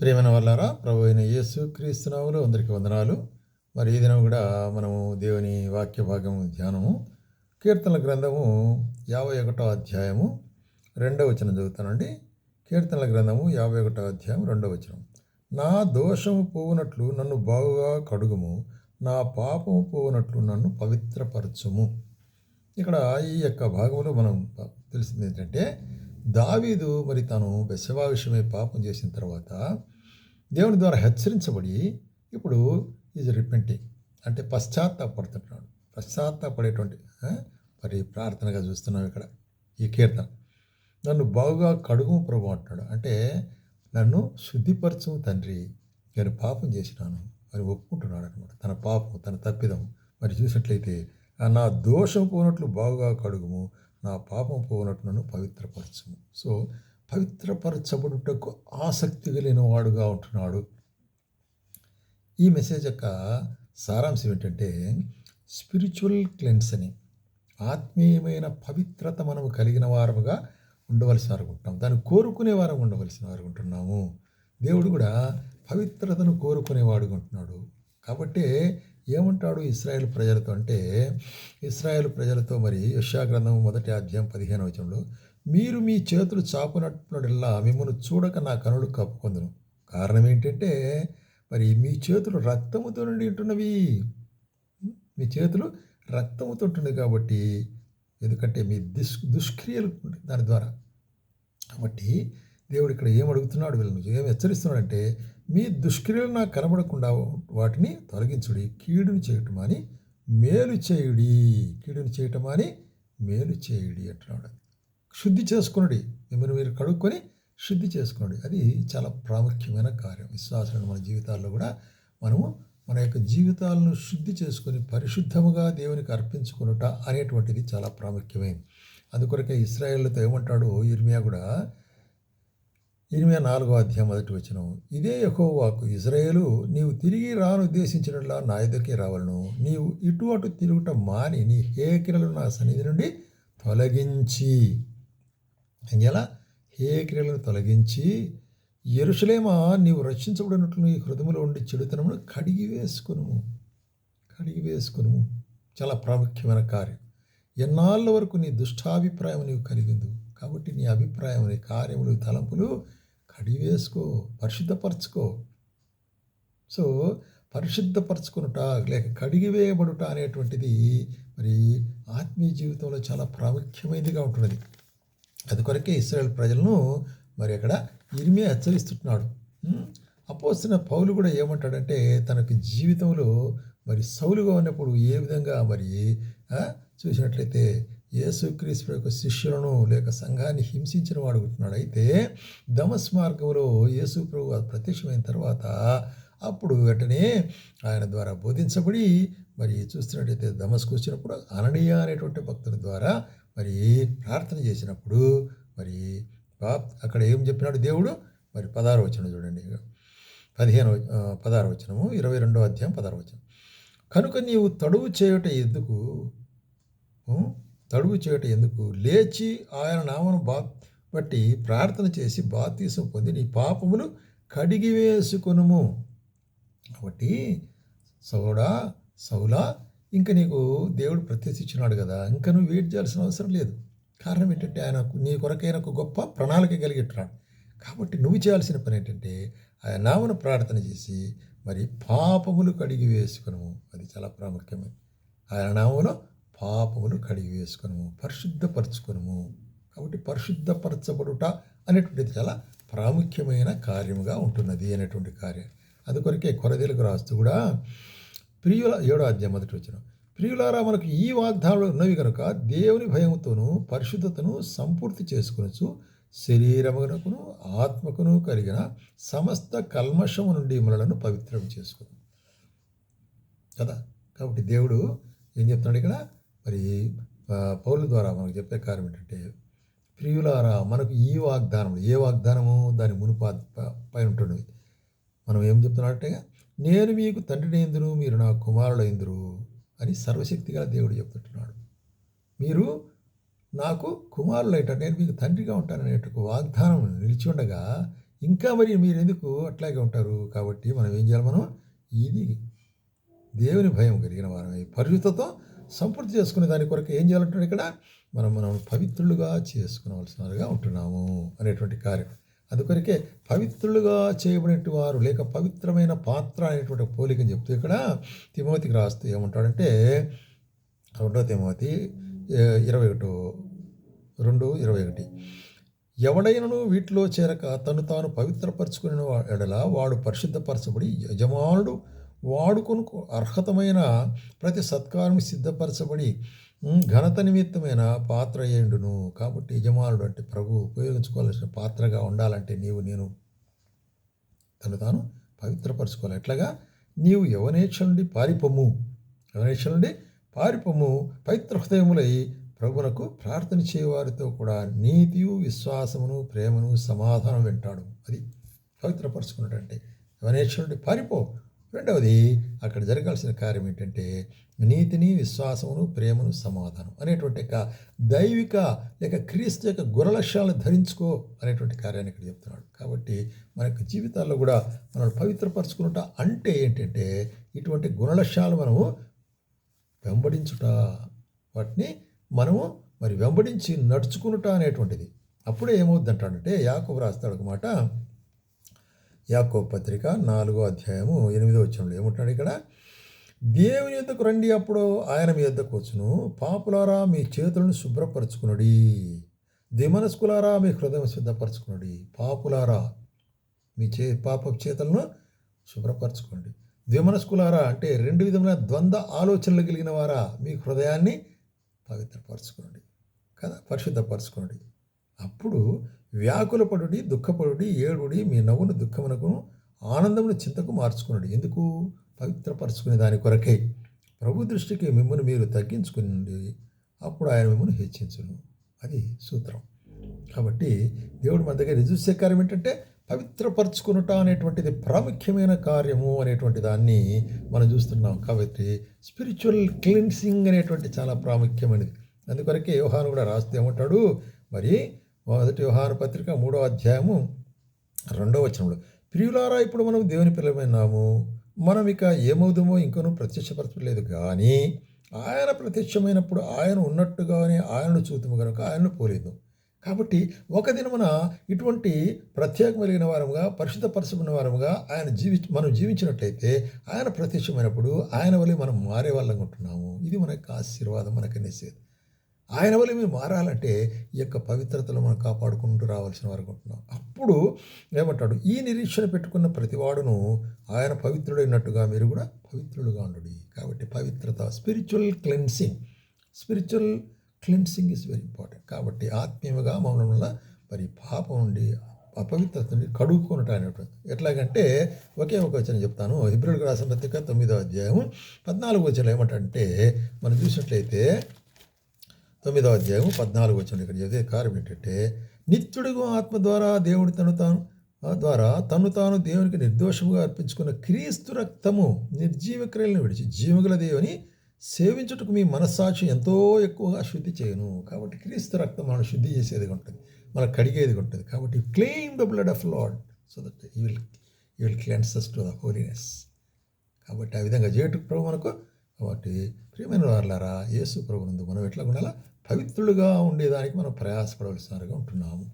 ప్రేమన వల్లారా ప్రభు అయిన యేసు క్రీస్తునాములు అందరికీ వందనాలు. మరి ఈ దినం కూడా మనము దేవుని వాక్య భాగము ధ్యానము. కీర్తనల గ్రంథము యాభై ఒకటో అధ్యాయము రెండవ వచనం చదువుతానండి. కీర్తనల గ్రంథము యాభై ఒకటో అధ్యాయం రెండవ వచనం. నా దోషము పోవునట్లు నన్ను బాగుగా కడుగుము. నా పాపము పోవునట్లు నన్ను పవిత్రపరచుము. ఇక్కడ ఈ యొక్క భాగంలో మనం తెలిసింది ఏంటంటే దావీదు మరి తను బెసవా విషయమై పాపం చేసిన తర్వాత దేవుని ద్వారా హెచ్చరించబడి ఇప్పుడు ఈజ్ రిపెంటింగ్. అంటే పశ్చాత్తాపడుతున్నాడు. పశ్చాత్తాపడేటువంటి మరి ప్రార్థనగా చూస్తున్నాం ఇక్కడ ఈ కీర్తన. నన్ను బాగుగా కడుగు ప్రభు అంటున్నాడు. అంటే నన్ను శుద్ధిపరచు తండ్రి నేను పాపం చేసినాను మరి ఒప్పుకుంటున్నాడు అనమాట తన పాపం తన తప్పిదం. మరి చూసినట్లయితే నా దోషం పోనట్లు బాగుగా కడుగుము నా పాపం పోనట్లు నన్ను పవిత్రపరచుము. సో పవిత్రపరచబడుటకు ఆసక్తి కలిగిన వాడుగా ఉంటున్నాడు. ఈ మెసేజ్ యొక్క సారాంశం ఏంటంటే స్పిరిచువల్ క్లెన్స్ ఆత్మీయమైన పవిత్రత మనము కలిగిన వారముగా ఉండవలసిన వారు ఉంటాం దాన్ని కోరుకునే వారం ఉండవలసిన వారు ఉంటున్నాము. దేవుడు కూడా పవిత్రతను కోరుకునేవాడుగా ఉంటున్నాడు. కాబట్టి ఏమంటాడు ఇస్రాయేల్ ప్రజలతో అంటే ఇస్రాయేల్ ప్రజలతో మరి యశాగ్రంథం మొదటి అధ్యాయం పదిహేను వచనంలో మీరు మీ చేతులు చాపునట్లులా మిమ్మల్ని చూడక నా కనులు కప్పుకొందును. కారణం ఏంటంటే మరి మీ చేతులు రక్తముతో నుండి ఉంటున్నవి మీ చేతులు రక్తముతో ఉంటుంది కాబట్టి ఎందుకంటే మీ దుష్ దుష్క్రియలు దాని ద్వారా. కాబట్టి దేవుడు ఇక్కడ ఏం అడుగుతున్నాడు? వీళ్ళని ఏం హెచ్చరిస్తున్నాడంటే మీ దుష్క్రియలు నాకు కనబడకుండా వాటిని తొలగించుడి. కీడుని చేయటం అని? మేలు చేయుడి. కీడుని చేయటం అని? మేలు చేయుడి అంటున్నాడు. శుద్ధి చేసుకునుడి. మిమ్మల్ని మీరు కడుక్కొని శుద్ధి చేసుకునుడి అది చాలా ప్రాముఖ్యమైన కార్యం. విశ్వాసాలను మన జీవితాల్లో కూడా మనము మన యొక్క జీవితాలను శుద్ధి చేసుకొని పరిశుద్ధముగా దేవునికి అర్పించుకునుట అనేటువంటిది చాలా ప్రాముఖ్యమైనది అందుకొరకే ఇస్రాయేళ్ళతో ఏమంటాడు ఇర్మియా కూడా ఇరవై నాలుగో అధ్యాయం మొదటి వచ్చిన ఇదే యెహోవాకు ఇజ్రాయేలు నీవు తిరిగి రాను ఉద్దేశించినట్లా నా ఎదుకే రావలను. నీవు ఇటు అటు తిరుగుట మాని నీ హేకిరలు నా సన్నిధి నుండి తొలగించి. ఎలా హేకిరలను తొలగించి ఎరుసలేమా నీవు రక్షించబడినట్లు నీ హృదయంలో ఉండి చెడుతనమును కడిగి వేసుకును కడిగి వేసుకును చాలా ప్రాముఖ్యమైన కార్యం. ఎన్నాళ్ళ వరకు నీ దుష్టాభిప్రాయం నీవు కలిగిందు. కాబట్టి నీ అభిప్రాయం నీ కార్యములు తలంపులు కడివేసుకో పరిశుద్ధపరచుకో. సో పరిశుద్ధపరచుకునుట లేక కడిగివేయబడుట అనేటువంటిది మరి ఆత్మీయ జీవితంలో చాలా ప్రాముఖ్యమైనదిగా ఉంటున్నది. అది కొరకే ఇస్రాయల్ ప్రజలను మరి అక్కడ ఇరిమే హెచ్చరిస్తున్నాడు అపోసిన పౌలు కూడా ఏమంటాడంటే తనకు జీవితంలో మరి సౌలుగా ఉన్నప్పుడు ఏ విధంగా మరి చూసినట్లయితే యేసుక్రీస్తు యొక్క శిష్యులను లేక సంఘాన్ని హింసించిన వాడు ఉంటున్నాడు అయితే దమస్ మార్గంలో యేసు ప్రభు ప్రత్యక్షమైన తర్వాత అప్పుడు వెంటనే ఆయన ద్వారా బోధించబడి మరి చూస్తున్నట్టయితే దమస్కు వచ్చినప్పుడు అననీయ అనేటువంటి భక్తుల ద్వారా మరి ప్రార్థన చేసినప్పుడు మరి అక్కడ ఏం చెప్పినాడు దేవుడు? మరి పదహారు వచనం చూడండి. పదిహేను ఆ, పదహారు వచనము ఇరవై రెండో అధ్యాయం పదహారు వచనం. కనుక నీవు తడువు చేయుట ఎందుకు? తడువు చేయట ఎందుకు? లేచి ఆయన నామను బా బట్టి ప్రార్థన చేసి బాతీసం పొంది నీ పాపములు కడిగివేసుకొనుము కాబట్టి సౌడా సౌలా ఇంకా నీకు దేవుడు ప్రత్యక్షించినాడు కదా ఇంకా నువ్వు వెయిట్ చేయాల్సిన అవసరం లేదు. కారణం ఏంటంటే ఆయన నీ కొరకైన ఒక గొప్ప ప్రణాళిక కలిగిట్టున్నాడు కాబట్టి నువ్వు చేయాల్సిన పని ఏంటంటే ఆయన నామను ప్రార్థన చేసి మరి పాపములు కడిగి వేసుకును అది చాలా ప్రాముఖ్యమైనది ఆయన నామములో పాపమును కడిగివేసుకును పరిశుద్ధపరచుకును కాబట్టి పరిశుద్ధపరచబడుట అనేటువంటిది చాలా ప్రాముఖ్యమైన కార్యముగా ఉంటున్నది అనేటువంటి కార్యం. అందుకొరకే కొరదేలకు రాస్తూ కూడా ప్రియుల ఏడో అధ్యాయం మొదటి వచ్చిన ప్రియులారా మనకు ఈ వాగ్దానాలు ఉన్నవి కనుక దేవుని భయముతోనూ పరిశుద్ధతను సంపూర్తి చేసుకునొచ్చు శరీరమునకును ఆత్మకును కలిగిన సమస్త కల్మషము నుండి మనలను పవిత్రం చేసుకుని. కదా? కాబట్టి దేవుడు ఏం చెప్తున్నాడు ఇక్కడ? మరి పౌరుల ద్వారా మనకు చెప్పే కార్యం ఏంటంటే ప్రియులారా మనకు ఈ వాగ్దానం ఏ వాగ్దానము దాని మునుపా పై ఉంటుంది. మనం ఏం చెప్తున్నాడంటే నేను మీకు తండ్రిని ఎందురు మీరు నా కుమారుడు ఎందురు అని సర్వశక్తిగా దేవుడు చెప్తుంటున్నాడు. మీరు నాకు కుమారులైట నేను మీకు తండ్రిగా ఉంటాననేట వాగ్దానం నిలిచి ఉండగా ఇంకా మరి మీరు ఎందుకు అట్లాగే ఉంటారు? కాబట్టి మనం ఏం చేయాలి మనం? ఇది దేవుని భయం కలిగిన వారమై పరిశుద్ధతో సంపూర్తి చేసుకునే దాని కొరకు ఏం చేయాలంటున్నాడు ఇక్కడ? మనం మనం పవిత్రులుగా చేసుకునవలసినగా ఉంటున్నాము అనేటువంటి కార్యం. అందుకొరకే పవిత్రులుగా చేయబడినటువంటి వారు లేక పవిత్రమైన పాత్ర అనేటువంటి పోలికని చెప్తూ ఇక్కడ తిమోతికి రాస్తూ ఏమంటాడంటే రెండో తిమోతి ఇరవై ఒకటో రెండు ఇరవై ఒకటి. ఎవడైనను వీటిలో చేరక తను తాను పవిత్రపరచుకుని ఎడల వాడు పరిశుద్ధపరచబడి యజమానుడు వాడుకొనుకు అర్హతమైన ప్రతి సత్కారం సిద్ధపరచబడి ఘనత నిమిత్తమైన పాత్ర ఏండును? కాబట్టి యజమానుడు అంటే ప్రభు ఉపయోగించుకోవాల్సిన పాత్రగా ఉండాలంటే నీవు నేను తను తాను పవిత్రపరచుకోవాలి. ఎట్లాగా? నీవు యవనేచ్ఛ నుండి పారిపొమ్ము. యవనేచ్ఛ నుండి పారిపొమ్ము. పవిత్ర హృదయములై ప్రభునకు ప్రార్థన చేయవారితో కూడా నీతియు విశ్వాసమును ప్రేమను సమాధానం వింటాడు. అది పవిత్రపరచుకున్నట్టంటే యవనేచ్ఛ నుండి పారిపో. రెండవది అక్కడ జరగాల్సిన కార్యం ఏంటంటే నీతిని విశ్వాసమును ప్రేమను సమాధానం అనేటువంటి యొక్క దైవిక లేక క్రీస్తు యొక్క గుణలక్ష్యాలను ధరించుకో అనేటువంటి కార్యాన్ని ఇక్కడ చెప్తున్నాడు. కాబట్టి మన యొక్క జీవితాల్లో కూడా మనం పవిత్రపరచుకున్నట అంటే ఏంటంటే ఇటువంటి గుణలక్ష్యాలు మనము వెంబడించుట వాటిని మనము మరి వెంబడించి నడుచుకునుట అనేటువంటిది. అప్పుడే ఏమవుద్ది అంటాడంటే యాకోబు రాస్తాడు ఒక మాట యాకో పత్రిక నాలుగో అధ్యాయము ఎనిమిదో వచ్చంలో ఏమంటాడు ఇక్కడ? దేవుని యొద్దకు రండి అప్పుడు ఆయన మీ యొద్దకు వచ్చును. పాపులారా మీ చేతులను శుభ్రపరచుకునుడి. దిమనస్కులారా మీ హృదయం సిద్ధపరచుకునుడి. పాపులారా మీ చే పాప చేతులను శుభ్రపరచుకోండి ద్విమనస్కులారా అంటే రెండు విధమైన ద్వంద్వ ఆలోచనలు కలిగిన వారా? మీ హృదయాన్ని పవిత్రపరచుకోండి కదా? పరిశుద్ధపరచుకోండి అప్పుడు వ్యాకులపడుడి దుఃఖపడుడి ఏడుడి మీ నవ్వును దుఃఖమునకు ఆనందమును చింతకు మార్చుకున్నాడు ఎందుకు? పవిత్రపరచుకునే దాని కొరకే. ప్రభు దృష్టికి మిమ్మల్ని మీరు తగ్గించుకుని అప్పుడు ఆయన మిమ్మల్ని హెచ్చించును. అది సూత్రం. కాబట్టి దేవుడు మన దగ్గర చూసే కార్యం ఏంటంటే పవిత్రపరచుకునుట అనేటువంటిది ప్రాముఖ్యమైన కార్యము అనేటువంటి దాన్ని మనం చూస్తున్నాం. కాబట్టి స్పిరిచువల్ క్లిన్సింగ్ అనేటువంటి చాలా ప్రాముఖ్యమైనది. అందుకొరకే యోహాను కూడా రాస్తే ఏమంటాడు? మరి మొదటి వ్యవహార పత్రిక మూడో అధ్యాయము రెండో వచనంలో. ప్రియులారా ఇప్పుడు మనం దేవుని పిల్లమైనాము మనం ఇక ఏమవుదామో ఇంకనూ ప్రత్యక్షపరచలేదు. కానీ ఆయన ప్రత్యక్షమైనప్పుడు ఆయన ఉన్నట్టుగానే ఆయనను చూతుము కనుక ఆయనను పోలేదు. కాబట్టి ఒక దినమున ఇటువంటి ప్రత్యేకమైన వారముగా పరిశుద్ధపరచబడిన వారముగా ఆయన జీవి మనం జీవించినట్లయితే ఆయన ప్రత్యక్షమైనప్పుడు ఆయన వల్ల మనం మారే వాళ్ళం ఉంటున్నాము. ఇది మన యొక్క ఆశీర్వాదం మనకు అనేసేది ఆయన వల్ల మేము మారాలంటే ఈ యొక్క పవిత్రతను మనం కాపాడుకుంటూ రావాల్సిన వారు ఉంటున్నాం. అప్పుడు ఏమంటాడు? ఈ నిరీక్షణ పెట్టుకున్న ప్రతివాడును ఆయన పవిత్రుడైనట్టుగా మీరు కూడా పవిత్రుడుగా ఉండు కాబట్టి పవిత్రత spiritual cleansing spiritual cleansing is very important కాబట్టి ఆత్మీయంగా మమ్మల్ని మరి పాపం ఉండి అపవిత్రత నుండి కడుక్కొనట అనేటువంటి ఎట్లాగంటే ఒకే ఒక వచనం చెప్తాను. హిబ్రిల్కి రాసిన పత్రిక తొమ్మిదో అధ్యాయం పద్నాలుగు వచనం ఏమంటంటే మనం చూసినట్లయితే తొమ్మిదవ అధ్యాయం పద్నాలుగు వచ్చిన ఇక్కడ చదివే కార్యం ఏంటంటే నిత్యుడుగు ఆత్మ ద్వారా దేవుడు తను తాను ద్వారా తను తాను దేవునికి నిర్దోషముగా అర్పించుకున్న క్రీస్తు రక్తము నిర్జీవ క్రియలను విడిచి జీవగల దేవుని సేవించుటకు మీ మనస్సాక్షి ఎంతో ఎక్కువగా శుద్ధి చేయను. కాబట్టి క్రీస్తు రక్తం మనం శుద్ధి చేసేది ఉంటుంది మనకు కడిగేది ఉంటుంది. కాబట్టి claim the blood of lord so that you will you will cleanses to the holiness కాబట్టి ఆ విధంగా చేయటం ప్రభు మనకు కాబట్టి ప్రియమైన వారులారా యేసు ప్రభునందు మనం ఎట్లా ఉండాలా? పవిత్రులుగా ఉండేదానికి మనం ప్రయాసపడవలసినగా ఉంటున్నాము.